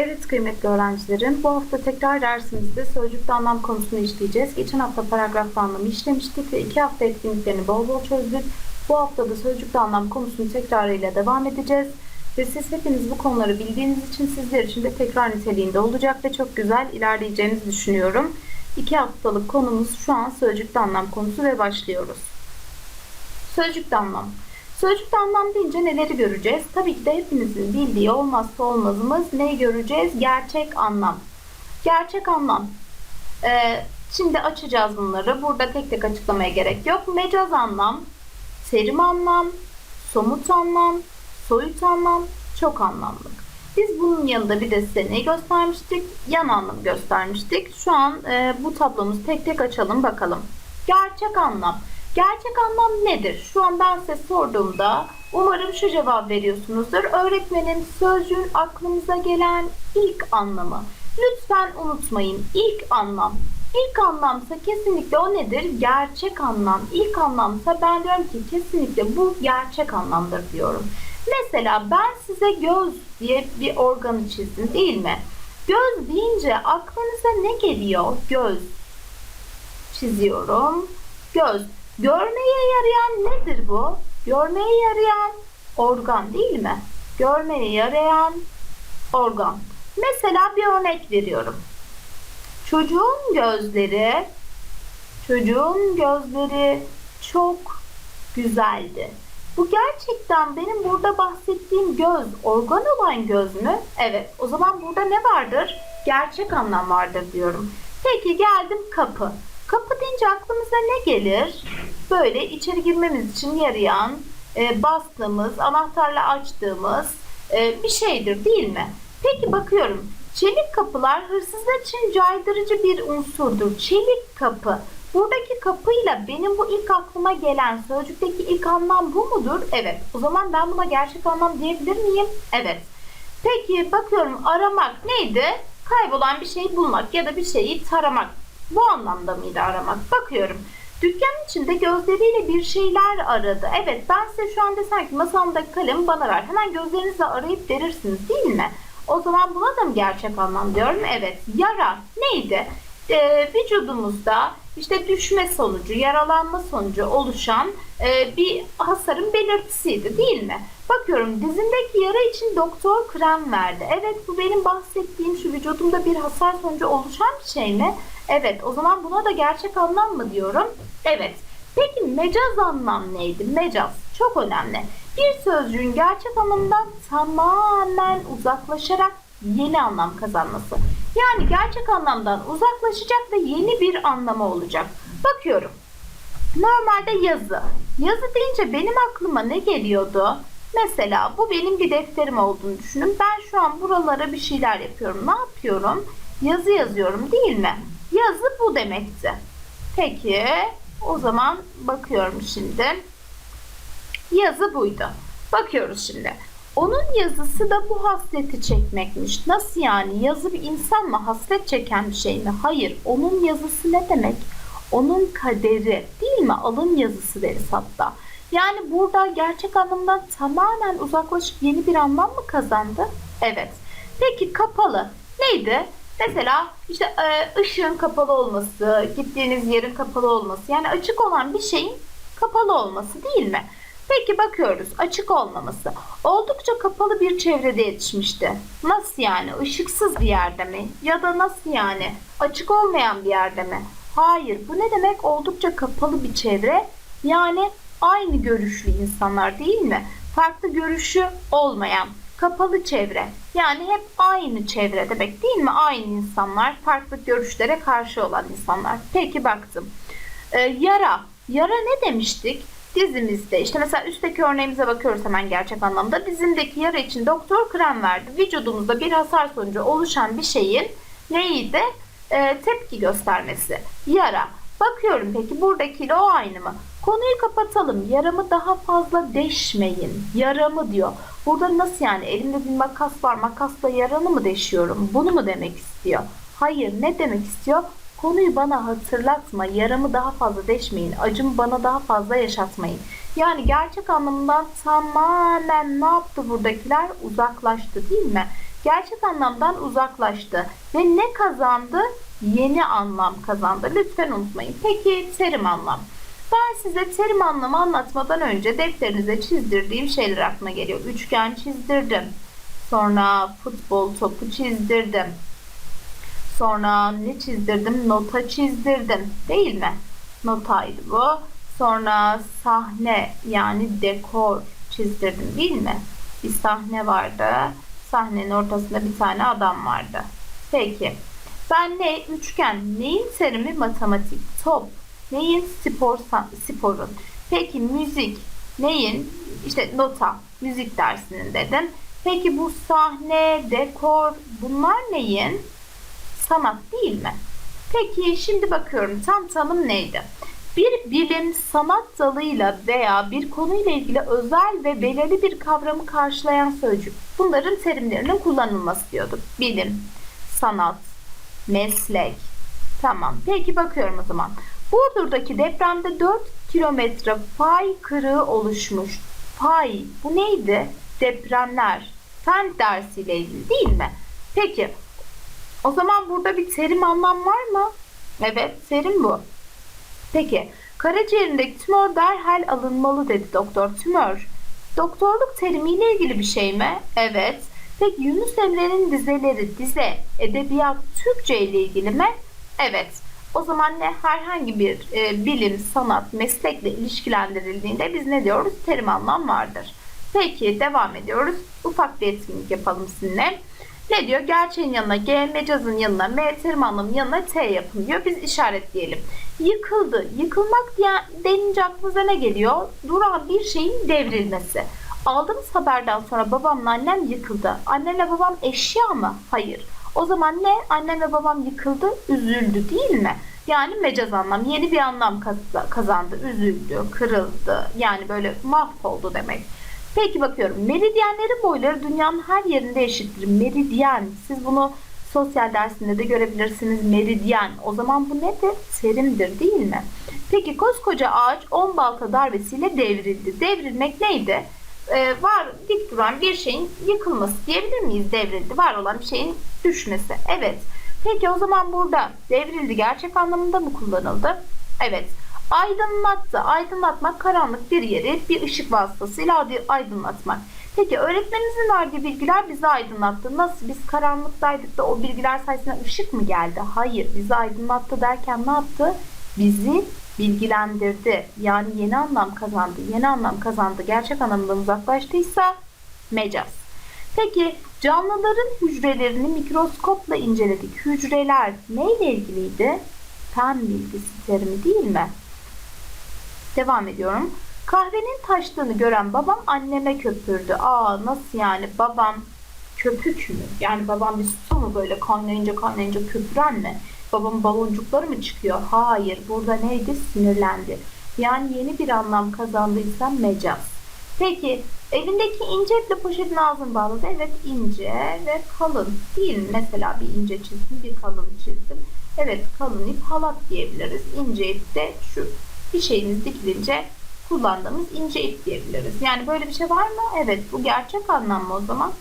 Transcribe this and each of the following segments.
Evet kıymetli öğrencilerim, bu hafta tekrar dersimizde sözcükte anlam konusunu işleyeceğiz. Geçen hafta paragraf anlamı işlemiştik ve iki hafta etkinliklerini bol bol çözdük. Bu hafta da sözcükte anlam konusunu tekrarıyla devam edeceğiz. Ve siz hepiniz bu konuları bildiğiniz için sizler için de tekrar niteliğinde olacak ve çok güzel ilerleyeceğinizi düşünüyorum. İki haftalık konumuz şu an sözcükte anlam konusu ve başlıyoruz. Sözcükte anlam. Sözcükte anlam deyince neleri göreceğiz? Tabii ki de hepinizin bildiği olmazsa olmazımız neyi göreceğiz? Gerçek anlam. Gerçek anlam. Ee, şimdi açacağız bunları. Burada tek tek açıklamaya gerek yok. Mecaz anlam, terim anlam, somut anlam, soyut anlam, çok anlamlık. Biz bunun yanında bir de size ne göstermiştik? Yan anlam göstermiştik. Şu an e, bu tablomuzu tek tek açalım bakalım. Gerçek anlam. Gerçek anlam nedir? Şu an ben size sorduğumda umarım şu cevap veriyorsunuzdur. Öğretmenim sözcüğün aklımıza gelen ilk anlamı. Lütfen unutmayın ilk anlam. İlk anlamsa kesinlikle o nedir? Gerçek anlam. İlk anlamsa ben diyorum ki kesinlikle bu gerçek anlamdır diyorum. Mesela ben size göz diye bir organı çizdim değil mi? Göz deyince aklınıza ne geliyor? Göz. Çiziyorum. Göz. Görmeye yarayan nedir bu? Görmeye yarayan organ değil mi? Görmeye yarayan organ. Mesela bir örnek veriyorum. Çocuğun gözleri çocuğun gözleri çok güzeldi. Bu gerçekten benim burada bahsettiğim göz, organ olan göz mü? Evet. O zaman burada ne vardır? Gerçek anlam vardır diyorum. Peki geldim kapı. Kapı deyince aklımıza ne gelir? Böyle içeri girmemiz için yarayan, e, bastığımız, anahtarla açtığımız e, bir şeydir değil mi? Peki bakıyorum. Çelik kapılar hırsızlar için caydırıcı bir unsurdur. Çelik kapı. Buradaki kapıyla benim bu ilk aklıma gelen sözcükteki ilk anlam bu mudur? Evet. O zaman ben buna gerçek anlam diyebilir miyim? Evet. Peki bakıyorum aramak neydi? Kaybolan bir şeyi bulmak ya da bir şeyi taramak. Bu anlamda mıydı aramak? Bakıyorum. Dükkanın içinde gözleriyle bir şeyler aradı. Evet ben size şu an desem ki masamdaki kalemi bana ver. Hemen gözlerinizle arayıp verirsiniz değil mi? O zaman buna da mı gerçek anlam diyorum? Evet. Yara neydi? Ee, vücudumuzda işte düşme sonucu, yaralanma sonucu oluşan e, bir hasarın belirtisiydi değil mi? Bakıyorum dizimdeki yara için doktor krem verdi. Evet bu benim bahsettiğim şu vücudumda bir hasar sonucu oluşan bir şey mi? Evet o zaman buna da gerçek anlam mı diyorum? Evet. Peki mecaz anlam neydi? Mecaz çok önemli. Bir sözcüğün gerçek anlamından tamamen uzaklaşarak yeni anlam kazanması. Yani gerçek anlamdan uzaklaşacak ve yeni bir anlamı olacak. Bakıyorum. Normalde yazı. Yazı deyince benim aklıma ne geliyordu? Mesela bu benim bir defterim olduğunu düşünün. Ben şu an buralara bir şeyler yapıyorum. Ne yapıyorum? Yazı yazıyorum değil mi? Yazı bu demekti. Peki o zaman bakıyorum şimdi. Yazı buydu. Bakıyoruz şimdi. Onun yazısı da bu hasreti çekmekmiş. Nasıl yani? Yazı bir insan mı? Hasret çeken bir şey mi? Hayır. Onun yazısı ne demek? Onun kaderi değil mi? Alın yazısı deriz hatta. Yani burada gerçek anlamdan tamamen uzaklaşıp yeni bir anlam mı kazandı? Evet. Peki kapalı neydi? Mesela işte e, ışığın kapalı olması, gittiğiniz yerin kapalı olması. Yani açık olan bir şeyin kapalı olması değil mi? Peki bakıyoruz açık olmaması. Oldukça kapalı bir çevrede yetişmişti. Nasıl yani? Işıksız bir yerde mi? Ya da nasıl yani? Açık olmayan bir yerde mi? Hayır. Bu ne demek? Oldukça kapalı bir çevre. Yani aynı görüşlü insanlar değil mi? Farklı görüşü olmayan kapalı çevre. Yani hep aynı çevre demek değil mi? Aynı insanlar, farklı görüşlere karşı olan insanlar. Peki baktım. Ee, yara. Yara ne demiştik? Dizimizde işte mesela üstteki örneğimize bakıyoruz hemen gerçek anlamda. Dizimdeki yara için doktor krem verdi. Vücudumuzda bir hasar sonucu oluşan bir şeyin neydi? Ee, tepki göstermesi. Yara. Bakıyorum peki buradakiyle o aynı mı? Konuyu kapatalım. Yaramı daha fazla deşmeyin. Yaramı diyor. Burada nasıl yani? Elimde bir makas var. Makasla yaranı mı deşiyorum? Bunu mu demek istiyor? Hayır. Ne demek istiyor? Konuyu bana hatırlatma. Yaramı daha fazla deşmeyin. Acımı bana daha fazla yaşatmayın. Yani gerçek anlamından tamamen ne yaptı buradakiler? Uzaklaştı değil mi? gerçek anlamdan uzaklaştı ve ne kazandı? Yeni anlam kazandı. Lütfen unutmayın. Peki terim anlam. Ben size terim anlamı anlatmadan önce defterinize çizdirdiğim şeyler aklına geliyor. Üçgen çizdirdim. Sonra futbol topu çizdirdim. Sonra ne çizdirdim? Nota çizdirdim. Değil mi? Notaydı bu. Sonra sahne yani dekor çizdirdim değil mi? Bir sahne vardı. Sahnenin ortasında bir tane adam vardı. Peki. Ben ne? Üçgen. Neyin terimi? Matematik. Top. Neyin? Spor, sporun. Peki müzik. Neyin? İşte nota. Müzik dersinin dedim. Peki bu sahne, dekor bunlar neyin? Sanat değil mi? Peki şimdi bakıyorum tam tanım neydi? Bir bilim sanat dalıyla veya bir konuyla ilgili özel ve belirli bir kavramı karşılayan sözcük. Bunların terimlerinin kullanılması diyorduk. Bilim, sanat, meslek. Tamam. Peki bakıyorum o zaman. Burdur'daki depremde 4 kilometre fay kırığı oluşmuş. Fay bu neydi? Depremler. Fen dersiyle ilgili değil mi? Peki o zaman burada bir terim anlam var mı? Evet terim bu. Peki karaciğerindeki tümör derhal alınmalı dedi doktor. Tümör doktorluk terimiyle ilgili bir şey mi? Evet. Peki Yunus Emre'nin dizeleri, dize, edebiyat, Türkçe ile ilgili mi? Evet. O zaman ne herhangi bir e, bilim, sanat, meslekle ilişkilendirildiğinde biz ne diyoruz? Terim anlam vardır. Peki devam ediyoruz. Ufak bir etkinlik yapalım sizinle. Ne diyor? Gerçeğin yanına G, mecazın yanına M, terim anlamının yanına T yapın diyor. Biz işaretleyelim. Yıkıldı. Yıkılmak denince aklınıza ne geliyor? Duran bir şeyin devrilmesi. Aldığımız haberden sonra babamla annem yıkıldı. Annemle babam eşya mı? Hayır. O zaman ne? Annem ve babam yıkıldı, üzüldü değil mi? Yani mecaz anlam. Yeni bir anlam kazandı. Üzüldü, kırıldı. Yani böyle mahvoldu demek. Peki bakıyorum. Meridyenlerin boyları dünyanın her yerinde eşittir. Meridyen. Siz bunu sosyal dersinde de görebilirsiniz. Meridyen. O zaman bu nedir? Terimdir değil mi? Peki koskoca ağaç 10 balta darbesiyle devrildi. Devrilmek neydi? Ee, var dik duran bir şeyin yıkılması diyebilir miyiz devrildi? Var olan bir şeyin düşmesi. Evet. Peki o zaman burada devrildi gerçek anlamında mı kullanıldı? Evet. Aydınlattı. Aydınlatmak karanlık bir yeri bir ışık vasıtasıyla aydınlatmak. Peki öğretmenimizin verdiği bilgiler bizi aydınlattı. Nasıl? Biz karanlıktaydık da o bilgiler sayesinde ışık mı geldi? Hayır. Bizi aydınlattı derken ne yaptı? Bizi bilgilendirdi. Yani yeni anlam kazandı. Yeni anlam kazandı. Gerçek anlamından uzaklaştıysa mecaz. Peki canlıların hücrelerini mikroskopla inceledik. Hücreler neyle ilgiliydi? Fen bilgisi terimi değil mi? Devam ediyorum. Kahvenin taştığını gören babam anneme köpürdü. Aa nasıl yani babam köpük mü? Yani babam bir su mu böyle kaynayınca kaynayınca köpüren mi? Babamın baloncukları mı çıkıyor? Hayır. Burada neydi? Sinirlendi. Yani yeni bir anlam kazandıysa mecaz. Peki elindeki ince iple poşetin ağzını bağladı. Evet ince ve kalın değil? Mesela bir ince çizdim bir kalın çizdim. Evet kalın ip halat diyebiliriz. İnce ip de şu bir şeyiniz dikilince kullandığımız ince ip diyebiliriz. Yani böyle bir şey var mı? Evet. Bu gerçek anlam mı o zaman?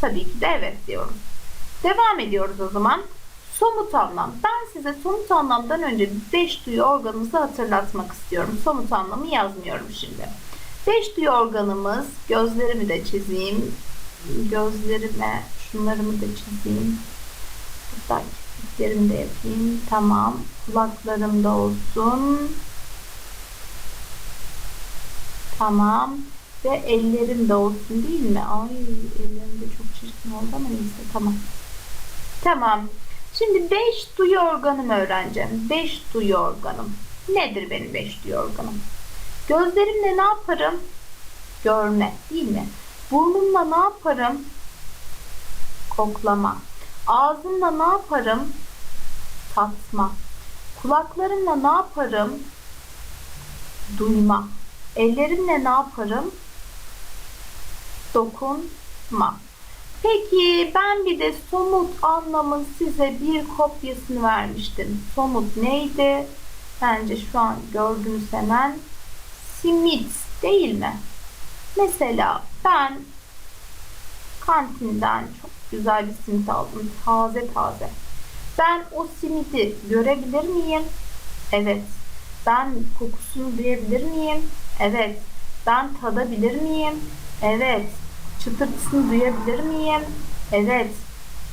Tabii ki de evet diyoruz. Devam ediyoruz o zaman. Somut anlam. Ben size somut anlamdan önce beş duyu organımızı hatırlatmak istiyorum. Somut anlamı yazmıyorum şimdi. Beş duyu organımız, gözlerimi de çizeyim. Gözlerime şunlarımı da çizeyim. Burada kirpiklerimi de yapayım. Tamam. Kulaklarım da olsun. Tamam. Ve ellerim de olsun değil mi? Ay ellerim de çok çirkin oldu ama neyse tamam. Tamam. Şimdi 5 duyu organımı öğreneceğim. 5 duyu organım. Nedir benim 5 duyu organım? Gözlerimle ne yaparım? Görme değil mi? Burnumla ne yaparım? Koklama. Ağzımla ne yaparım? Tatma. Kulaklarımla ne yaparım? Duyma. Ellerimle ne yaparım? Dokunma. Peki ben bir de somut anlamın size bir kopyasını vermiştim. Somut neydi? Bence şu an gördüğünüz hemen simit değil mi? Mesela ben Kantinden çok güzel bir simit aldım. Taze taze. Ben o simidi görebilir miyim? Evet. Ben kokusunu duyabilir miyim? Evet. Ben tadabilir miyim? Evet. Çıtırtısını duyabilir miyim? Evet.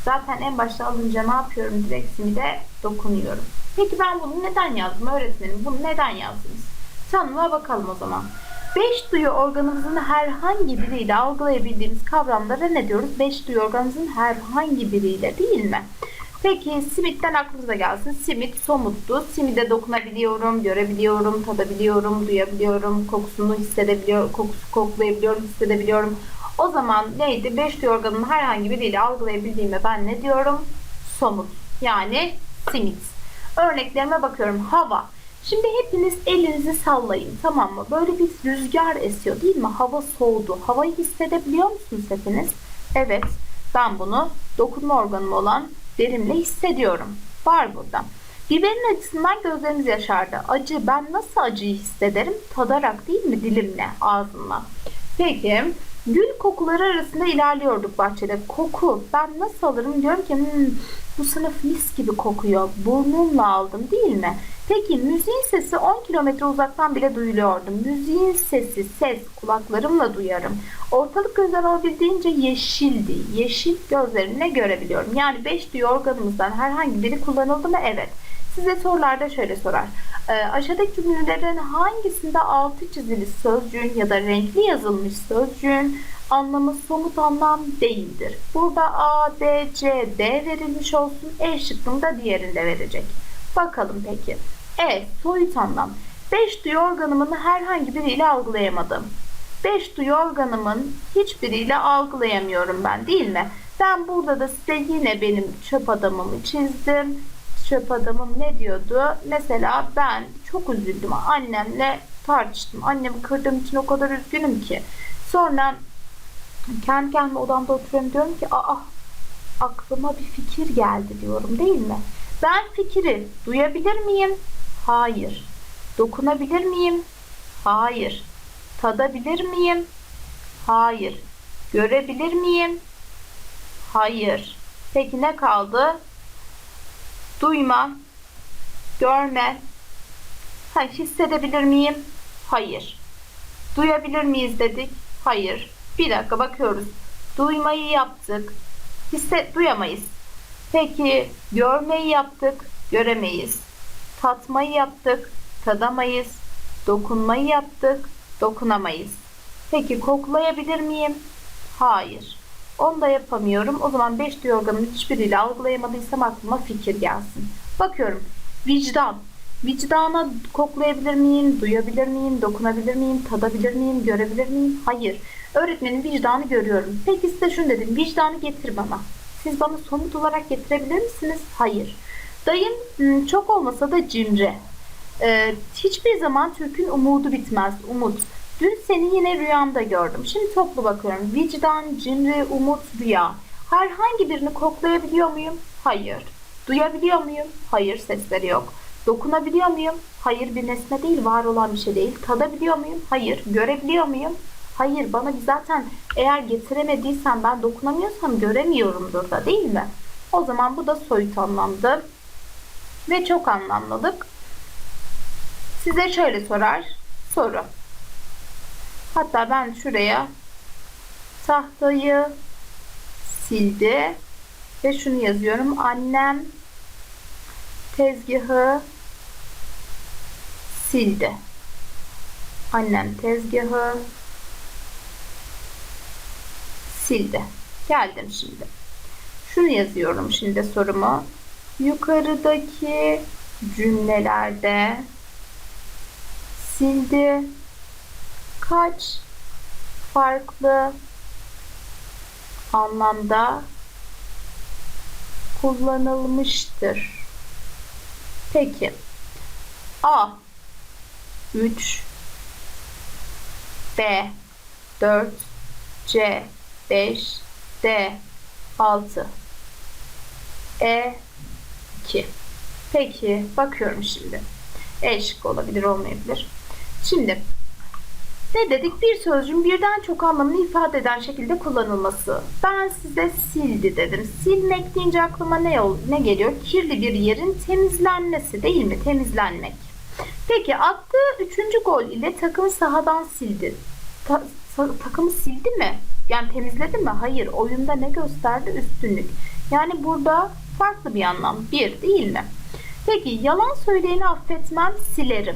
Zaten en başta alınca ne yapıyorum? Direkt simide dokunuyorum. Peki ben bunu neden yazdım öğretmenim? Bunu neden yazdınız? Tanımla bakalım o zaman. Beş duyu organımızın herhangi biriyle algılayabildiğimiz kavramlara ne diyoruz? Beş duyu organımızın herhangi biriyle değil mi? Peki simitten aklınıza gelsin. Simit somuttu. Simide dokunabiliyorum, görebiliyorum, tadabiliyorum, duyabiliyorum, kokusunu hissedebiliyorum, kokusu koklayabiliyorum, hissedebiliyorum. O zaman neydi? Beş duyu organının herhangi biriyle algılayabildiğime ben ne diyorum? Somut. Yani simit. Örneklerime bakıyorum. Hava. Şimdi hepiniz elinizi sallayın tamam mı? Böyle bir rüzgar esiyor değil mi? Hava soğudu. Havayı hissedebiliyor musunuz hepiniz? Evet. Ben bunu dokunma organım olan derimle hissediyorum. Var burada. Biberin acısından gözlerimiz yaşardı. Acı. Ben nasıl acıyı hissederim? Tadarak değil mi? Dilimle, ağzımla. Peki. Gül kokuları arasında ilerliyorduk bahçede. Koku. Ben nasıl alırım? Diyorum ki hmm, bu sınıf mis gibi kokuyor. Burnumla aldım değil mi? Peki müziğin sesi 10 kilometre uzaktan bile duyuluyordu. Müziğin sesi, ses kulaklarımla duyarım. Ortalık gözler olabildiğince yeşildi. Yeşil gözlerimle görebiliyorum. Yani 5 duyu organımızdan herhangi biri kullanıldı mı? Evet. Size sorularda şöyle sorar. E, aşağıdaki cümlelerin hangisinde altı çizili sözcüğün ya da renkli yazılmış sözcüğün anlamı somut anlam değildir. Burada A, B, C, D verilmiş olsun. E şıkkında diğerinde verecek. Bakalım peki. E. Soyut anlam. Beş duyu organımın herhangi biriyle algılayamadım. Beş duyu organımın hiçbiriyle algılayamıyorum ben değil mi? Ben burada da size yine benim çöp adamımı çizdim. Çöp adamım ne diyordu? Mesela ben çok üzüldüm. Annemle tartıştım. Annemi kırdığım için o kadar üzgünüm ki. Sonra kendi kendime odamda oturuyorum diyorum ki aa aklıma bir fikir geldi diyorum değil mi? Ben fikri duyabilir miyim? Hayır. Dokunabilir miyim? Hayır. Tadabilir miyim? Hayır. Görebilir miyim? Hayır. Peki ne kaldı? Duyma, görme. Ha, hissedebilir miyim? Hayır. Duyabilir miyiz dedik? Hayır. Bir dakika bakıyoruz. Duymayı yaptık. Hisse duyamayız. Peki görmeyi yaptık, göremeyiz. Tatmayı yaptık, tadamayız. Dokunmayı yaptık, dokunamayız. Peki koklayabilir miyim? Hayır. Onu da yapamıyorum. O zaman 5 duyu organının hiçbiriyle algılayamadıysam aklıma fikir gelsin. Bakıyorum. Vicdan. Vicdana koklayabilir miyim, duyabilir miyim, dokunabilir miyim, tadabilir miyim, görebilir miyim? Hayır. Öğretmenin vicdanı görüyorum. Peki size şunu dedim. Vicdanı getir bana. Siz bana somut olarak getirebilir misiniz? Hayır. Dayım hmm, çok olmasa da cimri. Ee, hiçbir zaman Türk'ün umudu bitmez. Umut. Dün seni yine rüyamda gördüm. Şimdi toplu bakıyorum. Vicdan, cimri, umut, rüya. Herhangi birini koklayabiliyor muyum? Hayır. Duyabiliyor muyum? Hayır sesleri yok. Dokunabiliyor muyum? Hayır bir nesne değil, var olan bir şey değil. Tadabiliyor muyum? Hayır. Görebiliyor muyum? Hayır bana bir zaten eğer getiremediysen ben dokunamıyorsam göremiyorumdur da değil mi? O zaman bu da soyut anlamdı. Ve çok anlamlılık. Size şöyle sorar. Soru. Hatta ben şuraya tahtayı sildi ve şunu yazıyorum. Annem tezgahı sildi. Annem tezgahı sildi. Geldim şimdi. Şunu yazıyorum şimdi sorumu. Yukarıdaki cümlelerde sildi kaç farklı anlamda kullanılmıştır? Peki. A 3 B 4 C 5 D 6 E 2 Peki bakıyorum şimdi. E şıkkı olabilir olmayabilir. Şimdi Ne dedik? Bir sözcüğün birden çok anlamını ifade eden şekilde kullanılması. Ben size sildi dedim. Silmek deyince aklıma ne, ne geliyor? Kirli bir yerin temizlenmesi değil mi? Temizlenmek. Peki attığı üçüncü gol ile takımı sahadan sildi. Ta- sa- takımı sildi mi? Yani temizledi mi? Hayır. Oyunda ne gösterdi? Üstünlük. Yani burada farklı bir anlam. Bir değil mi? Peki yalan söyleyeni affetmem silerim.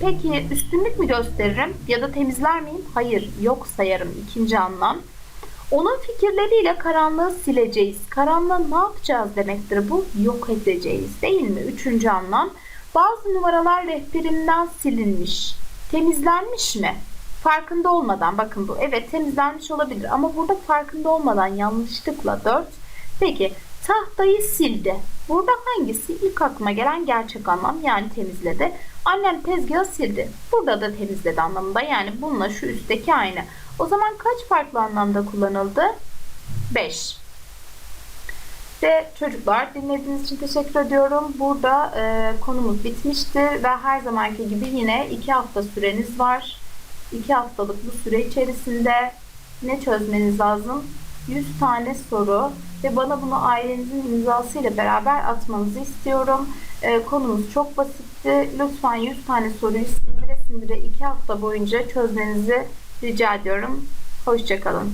Peki üstünlük mü gösteririm ya da temizler miyim? Hayır yok sayarım ikinci anlam. Onun fikirleriyle karanlığı sileceğiz. Karanlığı ne yapacağız demektir bu? Yok edeceğiz değil mi? Üçüncü anlam. Bazı numaralar rehberimden silinmiş. Temizlenmiş mi? Farkında olmadan bakın bu evet temizlenmiş olabilir ama burada farkında olmadan yanlışlıkla 4. Peki tahtayı sildi. Burada hangisi ilk aklıma gelen gerçek anlam yani temizledi. Annem tezgahı sildi. Burada da temizledi anlamında yani bununla şu üstteki aynı. O zaman kaç farklı anlamda kullanıldı? 5. Ve çocuklar dinlediğiniz için teşekkür ediyorum. Burada e, konumuz bitmiştir ve her zamanki gibi yine 2 hafta süreniz var. 2 haftalık bu süre içerisinde ne çözmeniz lazım? 100 tane soru ve bana bunu ailenizin imzasıyla beraber atmanızı istiyorum. E, konumuz çok basitti. Lütfen 100 tane soruyu sindire sindire 2 hafta boyunca çözmenizi rica ediyorum. Hoşçakalın.